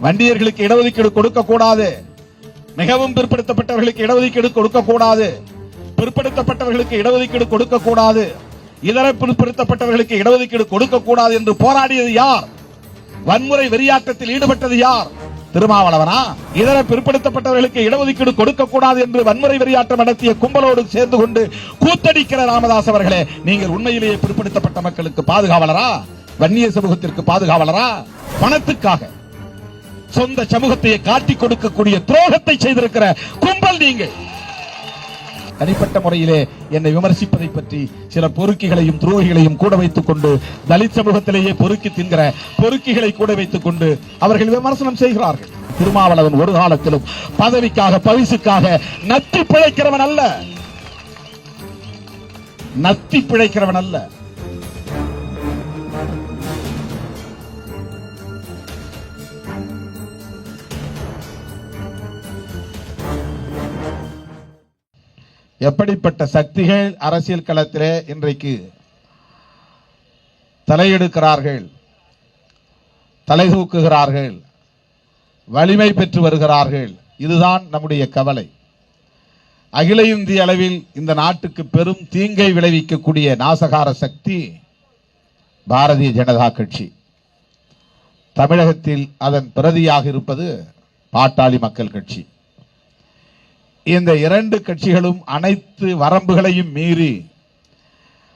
வண்டியர்களுக்கு இடஒதுக்கீடு கொடுக்க கூடாது மிகவும் பிற்படுத்தப்பட்டவர்களுக்கு இடஒதுக்கீடு கொடுக்க கூடாது பிற்படுத்தப்பட்டவர்களுக்கு இடஒதுக்கீடு கொடுக்க கூடாது இதர பிற்படுத்தப்பட்டவர்களுக்கு இடஒதுக்கீடு கொடுக்க கூடாது என்று போராடியது யார்? வன்முறை வெறியாட்டத்தில் ஈடுபட்டது யார்? திருமாவளவனா? இதர பிற்படுத்தப்பட்டவர்களுக்கு இடஒதுக்கீடு கொடுக்க கூடாது என்று வன்முறை வெறியாட்டம் நடத்திய கும்பலோடு சேர்ந்து கொண்டு கூத்தடிக்கிற ராமதாஸ் அவர்களே நீங்கள் உண்மையிலேயே பிற்படுத்தப்பட்ட மக்களுக்கு பாதுகாவலரா? வன்னிய சமூகத்திற்கு பாதுகாவலரா? பணத்துக்காக. சொந்த சமூகத்தை காட்டிக் கொடுக்கக்கூடிய துரோகத்தை செய்திருக்கிற கும்பல் நீங்கள் தனிப்பட்ட முறையிலே என்னை விமர்சிப்பதை பற்றி சில பொறுக்கிகளையும் துரோகிகளையும் கூட வைத்துக் கொண்டு தலித் சமூகத்திலேயே பொறுக்கி தின்கிற பொறுக்கிகளை கூட வைத்துக் கொண்டு அவர்கள் விமர்சனம் செய்கிறார்கள். திருமாவளவன் ஒரு காலத்திலும் பதவிக்காக பரிசுக்காக நத்தி பிழைக்கிறவன் அல்ல. நத்தி பிழைக்கிறவன் அல்ல. எப்படிப்பட்ட சக்திகள் அரசியல் களத்திலே இன்றைக்கு தலையெடுக்கிறார்கள் தலை தூக்குகிறார்கள் வலிமை பெற்று வருகிறார்கள் இதுதான் நம்முடைய கவலை. அகில இந்திய அளவில் இந்த நாட்டுக்கு பெரும் தீங்கை விளைவிக்கக்கூடிய நாசகார சக்தி பாரதிய ஜனதா கட்சி. தமிழகத்தில் அதன் பிரதியாக இருப்பது பாட்டாளி மக்கள் கட்சி. இந்த இரண்டு கட்சிகளும் அனைத்து வரம்புகளையும் மீறி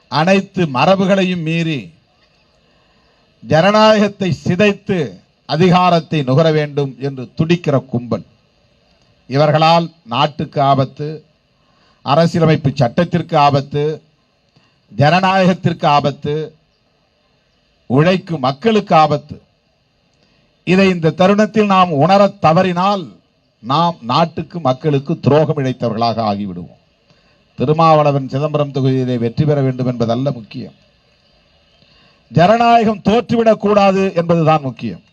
அனைத்து மரபுகளையும் மீறி ஜனநாயகத்தை சிதைத்து அதிகாரத்தை நுகர வேண்டும் என்று துடிக்கிற கும்பல். இவர்களால் நாட்டுக்கு ஆபத்து அரசியலமைப்பு சட்டத்திற்கு ஆபத்து ஜனநாயகத்திற்கு ஆபத்து உழைக்கும் மக்களுக்கு ஆபத்து. இதை இந்த தருணத்தில் நாம் உணரத் தவறினால் நாம் நாட்டுக்கு மக்களுக்கு துரோகம் இழைத்தவர்களாக ஆகிவிடுவோம். திருமாவளவன் சிதம்பரம் தொகுதியிலே வெற்றி பெற வேண்டும் என்பதல்ல முக்கியம். ஜனநாயகம் தோற்றுவிடக்கூடாது என்பதுதான் முக்கியம்.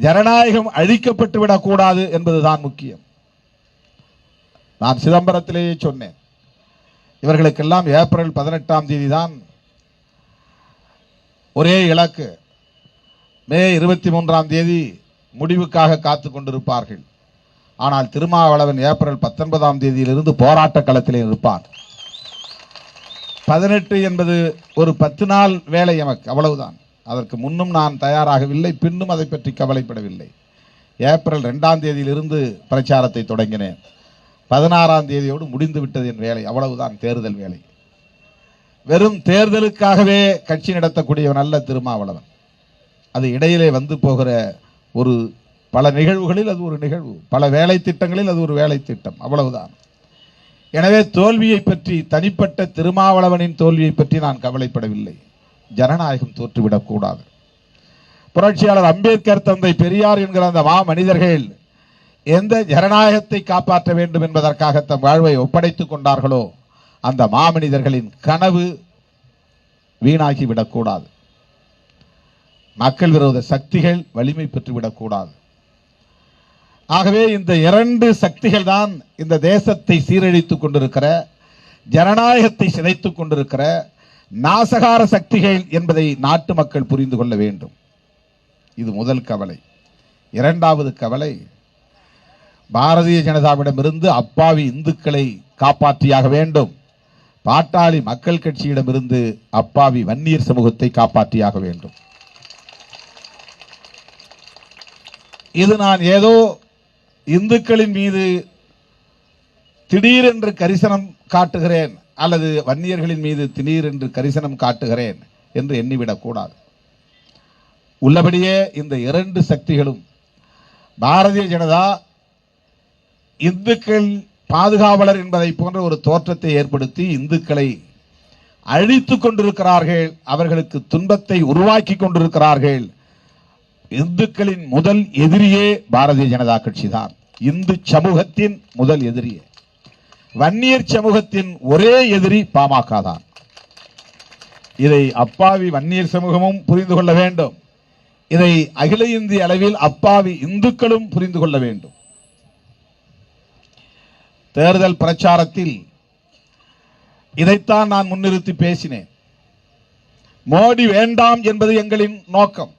ஜனநாயகம் அழிக்கப்பட்டு விடக்கூடாது என்பதுதான் முக்கியம். நான் சிதம்பரத்திலேயே சொன்னேன். இவர்களுக்கெல்லாம் ஏப்ரல் பதினெட்டாம் தேதி தான் ஒரே இலக்கு. மே இருபத்தி மூன்றாம் தேதி முடிவுக்காக காத்து கொண்டிருப்பார்கள். ஆனால் திருமாவளவன் ஏப்ரல் பத்தொன்பதாம் தேதியிலிருந்து போராட்ட களத்திலே இருப்பார். பதினெட்டு என்பது ஒரு பத்து நாள் வேலை எமக்கு அவ்வளவுதான். அதற்கு முன்னும் நான் தயாராகவில்லை பின்னும் அதை பற்றி கவலைப்படவில்லை. ஏப்ரல் ரெண்டாம் தேதியிலிருந்து பிரச்சாரத்தை தொடங்கினேன். பதினாறாம் தேதியோடு முடிந்துவிட்டது என் வேலை அவ்வளவுதான் தேர்தல் வேலை. வெறும் தேர்தலுக்காகவே கட்சி நடத்தக்கூடியவன் அல்ல திருமாவளவன். அது இடையிலே வந்து போகிற ஒரு பல நிகழ்வுகளில் அது ஒரு நிகழ்வு. பல வேலை திட்டங்களில் அது ஒரு வேலை திட்டம் அவ்வளவுதான். எனவே தோல்வியை பற்றி தனிப்பட்ட திருமாவளவனின் தோல்வியை பற்றி நான் கவலைப்படவில்லை. ஜனநாயகம் தோற்றுவிடக்கூடாது புரட்சியாளர் அம்பேத்கர் தந்தை பெரியார் என்கிற அந்த மா மனிதர்கள் எந்த ஜனநாயகத்தை காப்பாற்ற வேண்டும் என்பதற்காக தம் வாழ்வை ஒப்படைத்துக் கொண்டார்களோ அந்த மாமனிதர்களின் கனவு வீணாகி விடக்கூடாது மக்கள் விரோத சக்திகள் வலிமை பெற்றுவிடக்கூடாது. ஆகவே இந்த இரண்டு சக்திகள் தான் இந்த தேசத்தை சீரழித்துக் கொண்டிருக்கிற ஜனநாயகத்தை சிதைத்துக் கொண்டிருக்கிற நாசகார சக்திகள் என்பதை நாட்டு மக்கள் புரிந்து கொள்ள வேண்டும். இது முதல் கவலை. இரண்டாவது கவலை பாரதிய ஜனதாவிடமிருந்து அப்பாவி இந்துக்களை காப்பாற்றியாக வேண்டும். பாட்டாளி மக்கள் கட்சியிடமிருந்து அப்பாவி வன்னியர் சமூகத்தை காப்பாற்றியாக வேண்டும். இது நான் ஏதோ இந்துக்களின் மீது திடீரென்று கரிசனம் காட்டுகிறேன் அல்லது வன்னியர்களின் மீது திடீரென்று கரிசனம் காட்டுகிறேன் என்று எண்ணிவிடக்கூடாது. உள்ளபடியே இந்த இரண்டு சக்திகளும் பாரதிய ஜனதா இந்துக்கள் பாதுகாவலர் என்பதை போன்ற ஒரு தோற்றத்தை ஏற்படுத்தி இந்துக்களை அழித்து கொண்டிருக்கிறார்கள் அவர்களுக்கு துன்பத்தை உருவாக்கி கொண்டிருக்கிறார்கள் இந்துக்களின் முதல் எதிரியே பாரதிய ஜனதா கட்சி தான். இந்து சமூகத்தின் முதல் எதிரியே. வன்னியர் சமூகத்தின் ஒரே எதிரி பாமக தான். இதை அப்பாவி வன்னியர் சமூகமும் புரிந்து கொள்ள வேண்டும். இதை அகில இந்திய அளவில் அப்பாவி இந்துக்களும் புரிந்து கொள்ள வேண்டும். தேர்தல் பிரச்சாரத்தில் இதைத்தான் நான் முன்னிறுத்தி பேசினேன். மோடி வேண்டாம் என்பது எங்களின் நோக்கம்.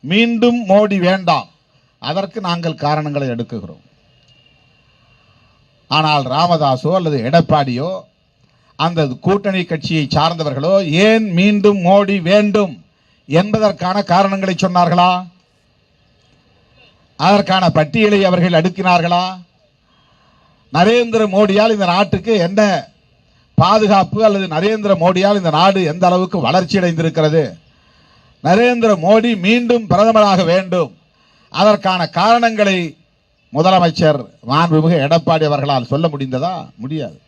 மீண்டும் மோடி வேண்டாம். அதற்கு நாங்கள் காரணங்களை எடுக்குகிறோம். ஆனால் ராமதாஸோ அல்லது எடப்பாடியோ அந்த கூட்டணி கட்சியை சார்ந்தவர்களோ ஏன் மீண்டும் மோடி வேண்டும் என்பதற்கான காரணங்களை சொன்னார்களா? அதற்கான பட்டியலை அவர்கள் அடுக்கினார்களா? நரேந்திர மோடியால் இந்த நாட்டுக்கு என்ன பாதுகாப்பு அல்லது நரேந்திர மோடியால் இந்த நாடு எந்த அளவுக்கு வளர்ச்சி அடைந்திருக்கிறது நரேந்திர மோடி மீண்டும் பிரதமராக வேண்டும். அதற்கான காரணங்களை முதலமைச்சர் மாண்புமிகு எடப்பாடி அவர்களால் சொல்ல முடிந்ததா? முடியாது.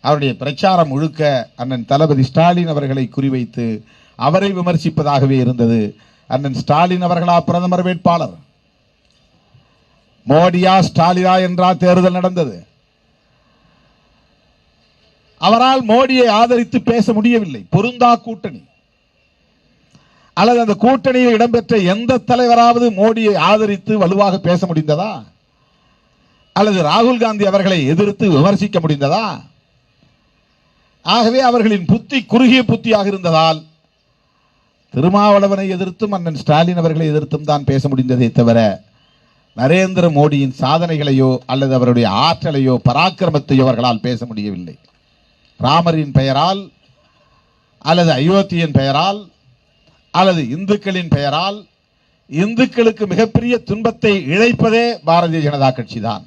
அவருடைய பிரச்சாரம் முழுக்க அண்ணன் தளபதி ஸ்டாலின் அவர்களை குறிவைத்து அவரை விமர்சிப்பதாகவே இருந்தது. அண்ணன் ஸ்டாலின் அவர்களா பிரதமர் வேட்பாளர்? மோடியா ஸ்டாலினா என்றா தேர்தல் நடந்தது? அவரால் மோடியை ஆதரித்து பேச முடியவில்லை. பொருந்தா கூட்டணி. அல்லது அந்த கூட்டணியில் இடம்பெற்ற எந்த தலைவராவது மோடியை ஆதரித்து வலுவாக பேச முடிந்ததா? அல்லது ராகுல் காந்தி அவர்களை எதிர்த்து விமர்சிக்க முடிந்ததா? ஆகவே அவர்களின் புத்தி குறுகிய புத்தியாக இருந்ததால் திருமாவளவனை எதிர்த்தும் அண்ணன் ஸ்டாலின் அவர்களை எதிர்த்தும் தான் பேச முடிந்ததே தவிர நரேந்திர மோடியின் சாதனைகளையோ அல்லது அவருடைய ஆற்றலையோ பராக்கிரமத்தையோ அவர்களால் பேச முடியவில்லை. ராமரின் பெயரால் அல்லது அயோத்தியின் பெயரால் அல்லது இந்துக்களின் பெயரால் இந்துக்களுக்கு மிகப்பெரிய துன்பத்தை இழைப்பதே பாரதிய ஜனதா கட்சி தான்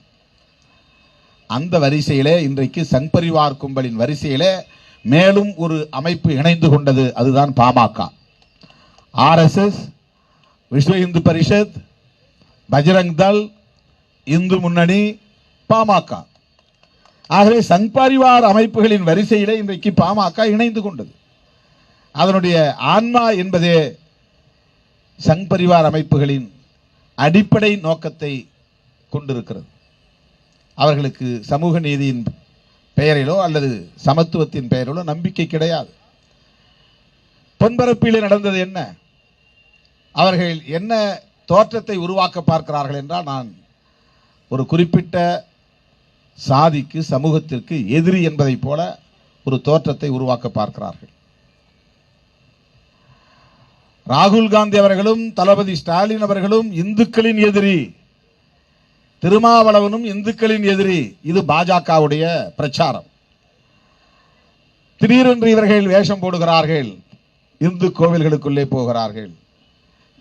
அந்த வரிசையிலே இன்றைக்கு சங் பரிவார் கும்பலின் வரிசையிலே மேலும் ஒரு அமைப்பு இணைந்து கொண்டது அதுதான் பாமக. ஆர்எஸ்எஸ் விஸ்வ இந்து பரிஷத் பஜ்ரங் தள் இந்து முன்னணி பாமக. ஆகவே சங் பரிவார் அமைப்புகளின் வரிசையிலே இன்றைக்கு பாமக இணைந்து கொண்டது. அதனுடைய ஆன்மா என்பதே சங் பரிவார் அமைப்புகளின் அடிப்படை நோக்கத்தை கொண்டிருக்கிறது. அவர்களுக்கு சமூக நீதியின் பெயரிலோ அல்லது சமத்துவத்தின் பெயரிலோ நம்பிக்கை கிடையாது. பொன்பரப்பிலே நடந்தது என்ன? அவர்கள் என்ன தோற்றத்தை உருவாக்க பார்க்கிறார்கள் என்றால் நான் ஒரு குறிப்பிட்ட சாதிக்கு சமூகத்திற்கு எதிரி என்பதைப் போல ஒரு தோற்றத்தை உருவாக்க பார்க்கிறார்கள். ராகுல் காந்தி அவர்களும் தளபதி ஸ்டாலின் அவர்களும் இந்துக்களின் எதிரி. திருமாவளவனும் இந்துக்களின் எதிரி. இது பாஜகவுடைய பிரச்சாரம். திடீரென்று இவர்கள் வேஷம் போடுகிறார்கள். இந்து கோவில்களுக்குள்ளே போகிறார்கள்.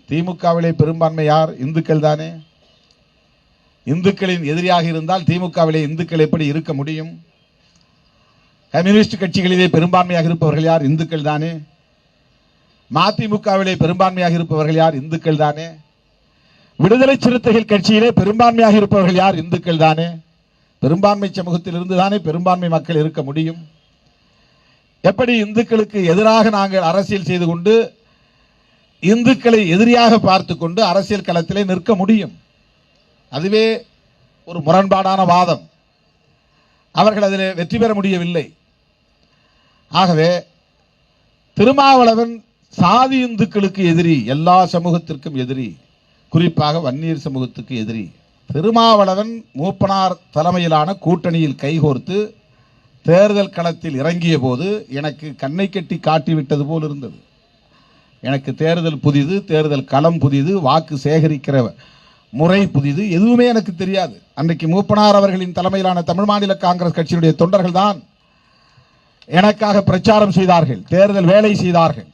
திமுகவிலே பெரும்பான்மை யார்? இந்துக்கள் தானே. இந்துக்களின் எதிரியாக இருந்தால் திமுகவிலே இந்துக்கள் எப்படி இருக்க முடியும்? கம்யூனிஸ்ட் கட்சிகளிலே பெரும்பான்மையாக இருப்பவர்கள் யார்? இந்துக்கள் தானே. மதிமுகவிலே பெரும்பான்மையாக இருப்பவர்கள் யார்? இந்துக்கள் தானே. விடுதலை சிறுத்தைகள் கட்சியிலே பெரும்பான்மையாக இருப்பவர்கள் யார்? இந்துக்கள் தானே. பெரும்பான்மை சமூகத்திலிருந்து தானே பெரும்பான்மை மக்கள் இருக்க முடியும். எப்படி இந்துக்களுக்கு எதிராக நாங்கள் அரசியல் செய்து கொண்டு இந்துக்களை எதிரியாக பார்த்து கொண்டு அரசியல் களத்திலே நிற்க முடியும்? அதுவே ஒரு முரண்பாடான வாதம். அவர்கள் அதில் வெற்றி பெற முடியவில்லை. ஆகவே திருமாவளவன் சாதி இந்துக்களுக்கு எதிரி எல்லா சமூகத்திற்கும் எதிரி குறிப்பாக வன்னியர் சமூகத்துக்கு எதிரி. திருமாவளவன் மூப்பனார் தலைமையிலான கூட்டணியில் கைகோர்த்து தேர்தல் களத்தில் இறங்கிய போது எனக்கு கண்ணை கட்டி காட்டிவிட்டது போல் இருந்தது. எனக்கு தேர்தல் புதிது தேர்தல் களம் புதிது வாக்கு சேகரிக்கிற முறை புதிது எதுவுமே எனக்கு தெரியாது. அன்றைக்கு மூப்பனார் அவர்களின் தலைமையிலான தமிழ் மாநில காங்கிரஸ் கட்சியினுடைய தொண்டர்கள் தான் எனக்காக பிரச்சாரம் செய்தார்கள் தேர்தல் வேலை செய்தார்கள்.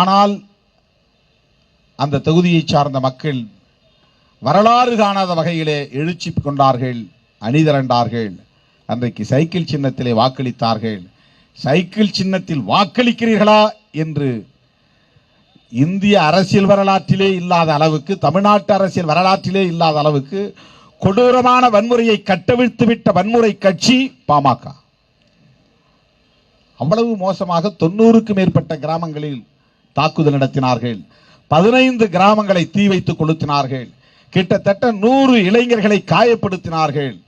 ஆனால் அந்த தொகுதியை சார்ந்த மக்கள் வரலாறு காணாத வகையிலே எழுச்சி கொண்டார்கள் அணிதிரண்டார்கள். அன்றைக்கு சைக்கிள் சின்னத்திலே வாக்களித்தார்கள். சைக்கிள் சின்னத்தில் வாக்களிக்கிறீர்களா என்று இந்திய அரசியல் வரலாற்றிலே இல்லாத அளவுக்கு தமிழ்நாட்டு அரசியல் வரலாற்றிலே இல்லாத அளவுக்கு கொடூரமான வன்முறையை கட்டவிழ்த்து விட்ட வன்முறை கட்சி பாமக. அவ்வளவு மோசமாக தொண்ணூறுக்கும் மேற்பட்ட கிராமங்களில் தாக்குதல் நடத்தினார்கள். பதினைந்து கிராமங்களை தீ வைத்து கொளுத்தினார்கள். கிட்டத்தட்ட நூறு இளைஞர்களை காயப்படுத்தினார்கள்.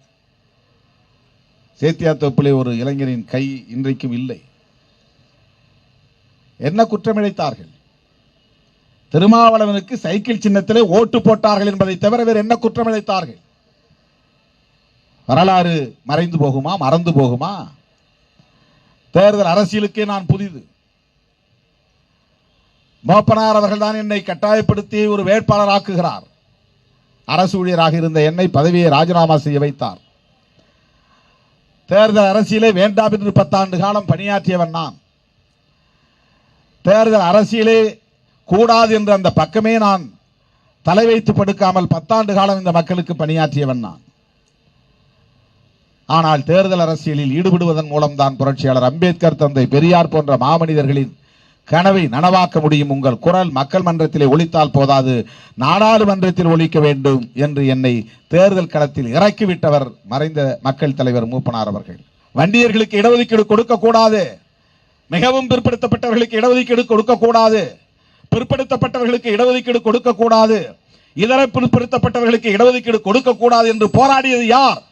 சேத்தியாத்தோப்பிலே ஒரு இளைஞரின் கை இன்றைக்கும் இல்லை. என்ன குற்றமிழைத்தார்கள்? திருமாவளவனுக்கு சைக்கிள் சின்னத்திலே ஓட்டு போட்டார்கள் என்பதை தவிர வேறு என்ன குற்றமிழைத்தார்கள்? வரலாறு மறைந்து போகுமா? மறந்து போகுமா? தேர்தல் அரசியலுக்கே நான் புதிது. மோப்பனார் அவர்கள் தான் என்னை கட்டாயப்படுத்தி ஒரு வேட்பாளர் ஆக்குகிறார் அரசு ஊழியராக இருந்த என்னை பதவியை ராஜினாமா செய்ய வைத்தார். தேர்தல் அரசியலே வேண்டாம் என்று பத்தாண்டு காலம் பணியாற்றியவன் நான். தேர்தல் அரசியலே கூடாது என்று அந்த பக்கமே நான் தலை வைத்து படுக்காமல் பத்தாண்டு காலம் இந்த மக்களுக்கு பணியாற்றியவன் நான். ஆனால் தேர்தல் அரசியலில் ஈடுபடுவதன் மூலம்தான் புரட்சியாளர் அம்பேத்கர் தந்தை பெரியார் போன்ற மாமனிதர்களின் கனவை நனவாக்க முடியும் உங்கள் குரல் மக்கள் மன்றத்திலே ஒழித்தால் போதாது. நாடாளுமன்றத்தில் ஒழிக்க வேண்டும் என்று என்னை தேர்தல் களத்தில் இறக்கிவிட்டவர் மறைந்த மக்கள் தலைவர் மூப்பனார் அவர்கள். வண்டியர்களுக்கு இடஒதுக்கீடு கொடுக்கக்கூடாது. மிகவும் பிற்படுத்தப்பட்டவர்களுக்கு இடஒதுக்கீடு கொடுக்கக்கூடாது. பிற்படுத்தப்பட்டவர்களுக்கு இடஒதுக்கீடு கொடுக்கக்கூடாது. இதர பிற்படுத்தப்பட்டவர்களுக்கு இடஒதுக்கீடு கொடுக்கக்கூடாது என்று போராடியது யார்?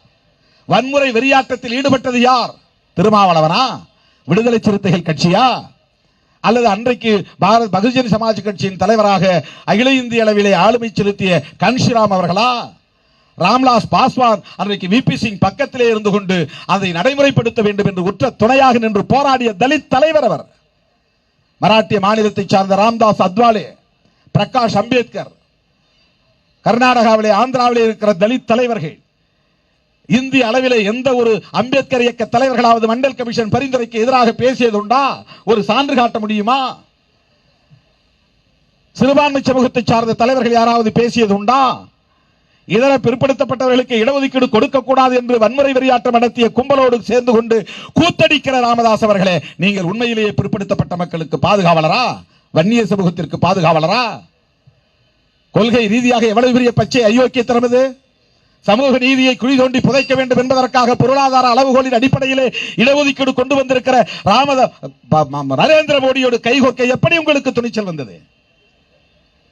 வன்முறை வெறியாட்டத்தில் ஈடுபட்டது யார்? திருமாவளவனா? விடுதலை சிறுத்தைகள் கட்சியா? அல்லது அன்றைக்கு பாரத் பகுஜன் சமாஜ் கட்சியின் தலைவராக அகில இந்திய அளவிலே ஆளுமை செலுத்திய கன்ஷிராம் அவர்களா? ராம்லாஸ் பாஸ்வான் அன்றைக்கு விபி சிங் பக்கத்திலே இருந்து கொண்டு அதை நடைமுறைப்படுத்த வேண்டும் என்று உற்ற துணையாக நின்று போராடிய தலித் தலைவர் அவர். மராட்டிய மாநிலத்தை சார்ந்த ராம்தாஸ் அத்வாலே பிரகாஷ் அம்பேத்கர் கர்நாடகாவிலே ஆந்திராவிலே இருக்கிற தலித் தலைவர்கள். இந்திய அளவிலே எந்த ஒரு அம்பேத்கர் இயக்க தலைவர்களாவது மண்டல் கமிஷன் பரிந்துரைக்கு எதிராக பேசியதுண்டா? ஒரு சான்று காட்ட முடியுமா? சிறுபான்மை சமூகத்தை சார்ந்த தலைவர்கள் யாராவது பேசியதுண்டா? இதர பிற்படுத்தப்பட்டவர்களுக்கு இடஒதுக்கீடு கொடுக்க கூடாது என்று வன்முறை வெறியாட்டம் நடத்திய கும்பலோடு சேர்ந்து கொண்டு கூத்தடிக்கிற ராமதாஸ் அவர்களே நீங்கள் உண்மையிலேயே பிற்படுத்தப்பட்ட மக்களுக்கு பாதுகாவலரா? வன்னிய சமூகத்திற்கு பாதுகாவலரா? கொள்கை ரீதியாக எவ்வளவு பெரிய பச்சை அயோக்கியத்தனம் இது? சமூக நீதியை குழி தோண்டி புதைக்க வேண்டும் என்பதற்காக பொருளாதார அளவுகோலின் அடிப்படையிலே இடஒதுக்கீடு கொண்டு வந்திருக்கிற ராமத நரேந்திர மோடியோடு கைகோக்க எப்படி உங்களுக்கு துணிச்சல் வந்தது?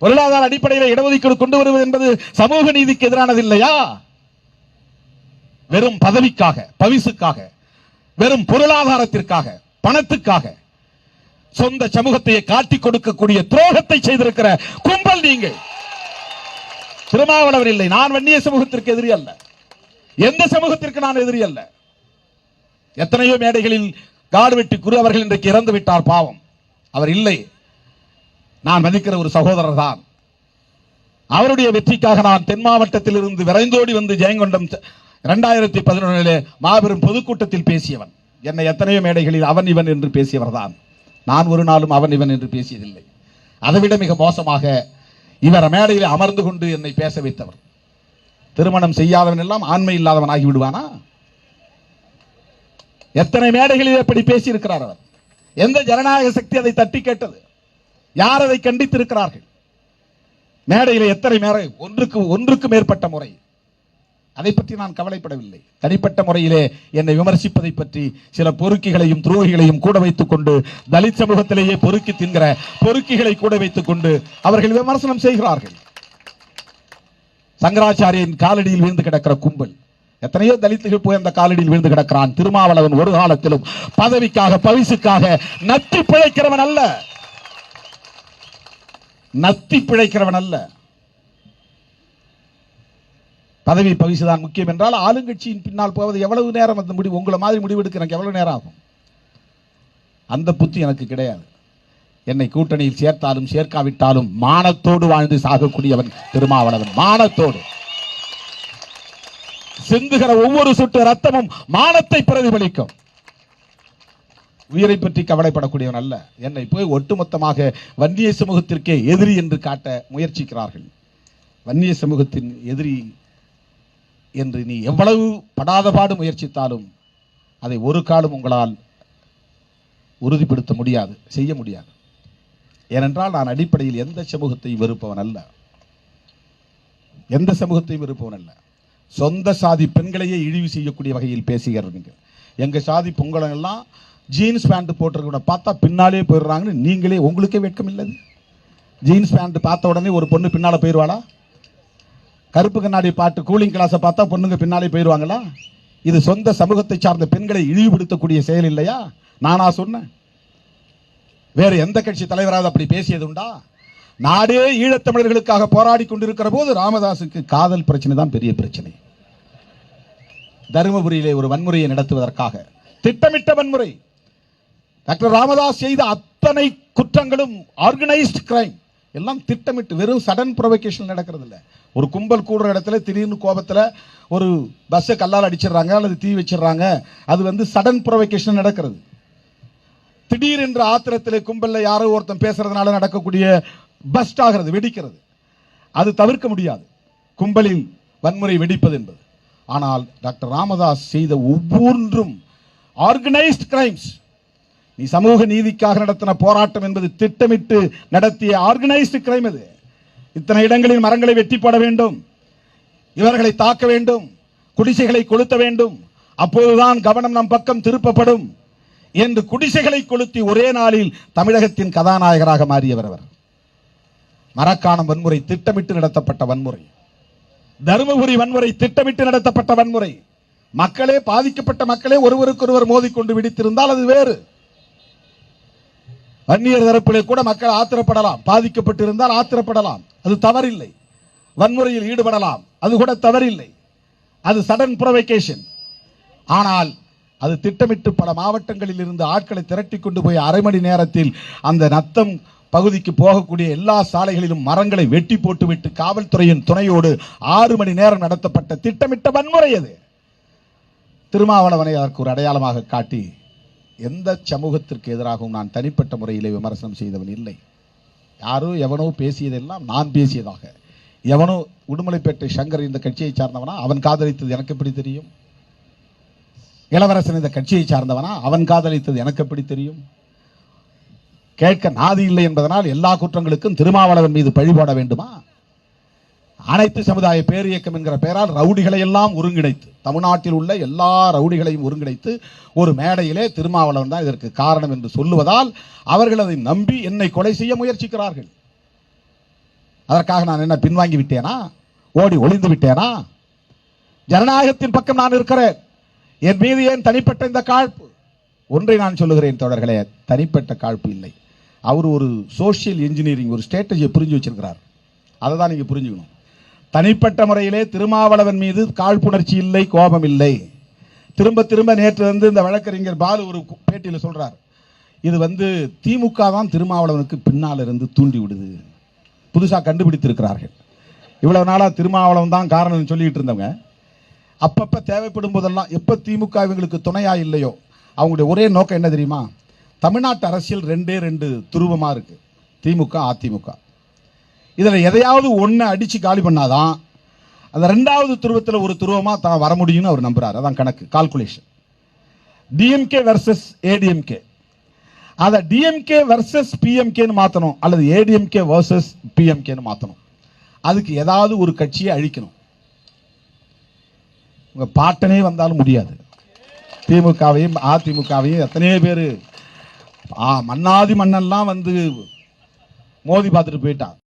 பொருளாதார அடிப்படையில் இடஒதுக்கீடு கொண்டு வருவது என்பது சமூக நீதிக்கு எதிரானது இல்லையா? வெறும் பதவிக்காக பவிசுக்காக வெறும் பொருளாதாரத்திற்காக பணத்துக்காக சொந்த சமூகத்தையே காட்டிக் கொடுக்கக்கூடிய துரோகத்தை செய்திருக்கிற கும்பல் நீங்கள். திருமாவளவர் இல்லை. நான் வன்னிய சமூகத்திற்கு எதிரி அல்ல. எந்த சமூகத்திற்கு நான் எதிரி அல்ல? எத்தனையோ மேடைகளில் காடு வெட்டி குரு அவர்கள் இன்றைக்கு இறந்து விட்டார் பாவம். அவர் இல்லை. நான் மதிக்கிற ஒரு சகோதரர் தான். அவருடைய வெற்றிக்காக நான் தென் மாவட்டத்தில் இருந்து விரைந்தோடி வந்து ஜெயங்கொண்டம் இரண்டாயிரத்தி பதினொன்றிலே மாபெரும் பொதுக்கூட்டத்தில் பேசியவன். என்னை எத்தனையோ மேடைகளில் அவன் இவன் என்று பேசியவர் தான். நான் ஒரு நாளும் அவன் இவன் என்று பேசியதில்லை. அதைவிட மிக மோசமாக இவர் மேடையில் அமர்ந்து கொண்டு என்னை பேச வைத்தவர். திருமணம் செய்யாதவன் எல்லாம் ஆண்மை இல்லாதவன் ஆகி விடுவானா? எத்தனை மேடைகளில் எப்படி பேசியிருக்கிறார் அவர்? எந்த ஜனநாயக சக்தி அதை தட்டி கேட்டது? யார் அதை கண்டித்திருக்கிறார்கள்? மேடையில் எத்தனை மேடை? ஒன்றுக்கு ஒன்றுக்கு மேற்பட்ட முறை. அதை பற்றி நான் கவலைப்படவில்லை. தனிப்பட்ட முறையிலே என்னை விமர்சிப்பதை பற்றி சில பொறுக்கிகளையும் துரோகிகளையும் கூட வைத்துக் கொண்டு தலித் சமூகத்திலேயே பொறுக்கி தின்கிற பொறுக்கிகளை கூட வைத்துக் கொண்டு அவர்கள் விமர்சனம் செய்கிறார்கள். சங்கராச்சாரியின் காலடியில் விழுந்து கிடக்கிற கும்பல். எத்தனையோ தலித்துகள் போய் அந்த காலடியில் விழுந்து கிடக்கிறான். திருமாவளவன் ஒரு காலத்திலும் பதவிக்காக பரிசுக்காக நத்தி பிழைக்கிறவன் அல்ல. நத்தி பிழைக்கிறவன் அல்ல. பதவி பகிசுதான் முக்கியம் என்றால் ஆளுங்கட்சியின் பின்னால் போவது எவ்வளவு நேரம் அந்த முடிவு உங்களை மாதிரி முடிவெடுக்க எனக்கு எவ்வளவு நேரம் ஆகும்? அந்த புத்தி எனக்கு கிடையாது. என்னை கூட்டணியில் சேர்த்தாலும் சேர்க்காவிட்டாலும் மானத்தோடு வாழ்ந்து சாகக்கூடியவன் திருமாவளவன். மானத்தோடு. சிந்துகிற ஒவ்வொரு சுட்டு ரத்தமும் மானத்தை பிரதிபலிக்கும். உயிரை பற்றி கவலைப்படக்கூடியவன் அல்ல. என்னை போய் ஒட்டுமொத்தமாக வன்னிய சமூகத்திற்கே எதிரி என்று காட்ட முயற்சிக்கிறார்கள். வன்னிய சமூகத்தின் எதிரி என்று நீ எவ்வளவு படாத பாடு முயற்சித்தாலும் அதை ஒரு காலம் உங்களால் உறுதிப்படுத்த முடியாது செய்ய முடியாது. ஏனென்றால் நான் அடிப்படையில் எந்த சமூகத்தையும் வெறுப்பவன் அல்ல. எந்த சமூகத்தையும் வெறுப்பவன் அல்ல. சொந்த சாதி பெண்களையே இழிவு செய்யக்கூடிய வகையில் பேசுகிறார் எங்கள் சாதி பொங்கலெல்லாம் ஜீன்ஸ் பேண்ட் போட்டிருக்க பார்த்தா பின்னாலே போயிடுறாங்கன்னு நீங்களே உங்களுக்கே வெட்கம் இல்லை ஜீன்ஸ் பேண்ட் பார்த்த உடனே ஒரு பொண்ணு பின்னால் போயிடுவாளா? கருப்பு கண்ணாடி பாட்டு கூலிங் கிளாஸை பார்த்தா பொண்ணுங்க பின்னாலே போயிடுவாங்களா? இது சொந்த சமூகத்தை சார்ந்த பெண்களை இழிவுபடுத்தக்கூடிய செயல் இல்லையா? நானா சொன்னேன். வேறு எந்த கட்சி தலைவராவது அப்படி பேசியது உண்டா? நாடே ஈழத்தமிழர்களுக்காக போராடி கொண்டிருக்கிற போது ராமதாசுக்கு காதல் பிரச்சனை தான் பெரிய பிரச்சனை. தருமபுரியிலே ஒரு வன்முறையை நடத்துவதற்காக. திட்டமிட்ட வன்முறை. டாக்டர் ராமதாஸ் செய்த அத்தனை குற்றங்களும் ஆர்கனைஸ்ட் கிரைம் எல்லாம் திட்டமிட்டு வெறும் சடன் ப்ரொவகேஷன் நடக்கிறது இல்லை ஒரு கும்பல் கூடுற இடத்துல திடீர்னு கோபத்தில் ஒரு பஸ்ஸை கல்லால் அடிச்சிடுறாங்க அல்லது தீ வச்சிடுறாங்க. அது வந்து சடன் ப்ரொவகேஷன் நடக்கிறது. திடீர் என்ற ஆத்திரத்தில் கும்பலில் யாரோ ஒருத்தன் பேசுறதுனால நடக்கக்கூடிய பஸ்ட் ஆகிறது வெடிக்கிறது. அது தவிர்க்க முடியாது. கும்பலில் வன்முறை வெடிப்பது என்பது. ஆனால் டாக்டர் ராமதாஸ் செய்த ஒவ்வொன்றும் ஆர்கனைஸ்ட் கிரைம்ஸ் நீ சமூக நீதிக்காக நடத்தின போராட்டம் என்பது திட்டமிட்டு நடத்திய ஆர்கனைஸ்டு கிரைம் அது. இத்தனை இடங்களில் மரங்களை வெட்டி போட வேண்டும். இவர்களை தாக்க வேண்டும். குடிசைகளை கொளுத்த வேண்டும். அப்போதுதான் கவனம் நம் பக்கம் திருப்பப்படும் என்று குடிசைகளை கொளுத்தி ஒரே நாளில் தமிழகத்தின் கதாநாயகராக மாறியவர் அவர். மரக்காணம் வன்முறை திட்டமிட்டு நடத்தப்பட்ட வன்முறை. தருமபுரி வன்முறை திட்டமிட்டு நடத்தப்பட்ட வன்முறை. மக்களே பாதிக்கப்பட்ட மக்களே ஒருவருக்கொருவர் மோதிக்கொண்டு விடுத்திருந்தால் அது வேறு. வன்னியர் தரப்பிலே கூட மக்கள் ஆத்திரப்படலாம். பாதிக்கப்பட்டிருந்தால் ஆத்திரப்படலாம். அது தவறில்லை. வன்முறையில் ஈடுபடலாம். அது கூட தவறில்லை. அது சடன் புரவைகேஷன் ஆனால் அது திட்டமிட்டு பல மாவட்டங்களில் இருந்து ஆட்களை திரட்டி கொண்டு போய் அரை மணி நேரத்தில் அந்த நத்தம் பகுதிக்கு போகக்கூடிய எல்லா சாலைகளிலும் மரங்களை வெட்டி போட்டுவிட்டு காவல்துறையின் துணையோடு ஆறு மணி நேரம் நடத்தப்பட்ட திட்டமிட்ட வன்முறை அது. திருமாவளவனை அதற்கு ஒரு அடையாளமாக காட்டி எந்த சமூகத்திற்கு எதிராகவும் நான் தனிப்பட்ட முறையிலே விமர்சனம் செய்தவன் இல்லை. யாரோ எவனோ பேசியதெல்லாம் நான் பேசியதாக. எவனோ உடுமலைப்பேட்டை சங்கர் இந்த கட்சியை சார்ந்தவனா அவன் காதலித்தது எனக்கு எப்படி தெரியும்? இளவரசன் இந்த கட்சியை சார்ந்தவனா அவன் காதலித்தது எனக்கு எப்படி தெரியும்? கேட்க நாதி இல்லை என்பதனால் எல்லா குற்றங்களுக்கும் திருமாவளவன் மீது பழிபோட வேண்டுமா? அனைத்து சமுதாய பேரியக்கம் என்கிற பெயரால் ரவுடிகளை எல்லாம் ஒருங்கிணைத்து தமிழ்நாட்டில் உள்ள எல்லா ரவுடிகளையும் ஒருங்கிணைத்து ஒரு மேடையிலே திருமாவளவன் தான் இதற்கு காரணம் என்று சொல்லுவதால் அவர்கள் அதை நம்பி என்னை கொலை செய்ய முயற்சிக்கிறார்கள். அதற்காக நான் என்ன பின்வாங்கி விட்டேனா? ஓடி ஒளிந்து விட்டேனா? ஜனநாயகத்தின் பக்கம் நான் இருக்கிறேன். என் மீது ஏன் தனிப்பட்ட இந்த காழ்ப்பு? ஒன்றை நான் சொல்லுகிறேன் தொடர்களே தனிப்பட்ட காழ்ப்பு இல்லை. அவர் ஒரு சோஷியல் இன்ஜினியரிங் ஒரு ஸ்ட்ராட்டஜியை புரிஞ்சு வச்சிருக்கிறார். அதை தான் நீங்கள் புரிஞ்சுக்கணும். தனிப்பட்ட முறையிலே திருமாவளவன் மீது காழ்ப்புணர்ச்சி இல்லை கோபம் இல்லை. திரும்ப திரும்ப நேற்று வந்து இந்த வழக்கறிஞர் பாலு ஒரு பேட்டியில் பேட்டியில சொல்றார். இது வந்து திமுக தான் திருமாவளவனுக்கு பின்னால் இருந்து தூண்டி விடுது. கண்டுபிடித்திருக்கிறார்கள். இவ்வளவு நாளாக திருமாவளவன் தான் காரணம்னு சொல்லிட்டு இருந்தவங்க. அப்பப்போ தேவைப்படும் போதெல்லாம் எப்போ திமுக இவங்களுக்கு துணையா இல்லையோ அவங்களுடைய ஒரே நோக்கம் என்ன தெரியுமா? தமிழ்நாட்டு அரசியல் ரெண்டே ரெண்டு துருவமாக இருக்குது திமுக அதிமுக. இதில் எதையாவது ஒன்றை அடித்து காலி பண்ணாதான் அந்த ரெண்டாவது துருவத்தில் ஒரு துருவமாக தான் வர முடியும்னு அவர் நம்புறாரு. அதான் கணக்கு கால்குலேஷன் டிஎம்கே வெர்சஸ் ஏடிஎம்கே அதை டிஎம்கே வெர்சஸ் பிஎம்கேன்னு மாற்றணும் அல்லது ஏடிஎம்கே வர்சஸ் பிஎம்கேன்னு மாற்றணும் அதுக்கு ஏதாவது ஒரு கட்சியை அழிக்கணும். உங்கள் பாட்டனே வந்தாலும் முடியாது. திமுகவையும் அதிமுகவையும் எத்தனையோ பேர் மன்னாதி மன்னன்லாம் வந்து மோதி பார்த்துட்டு போயிட்டான்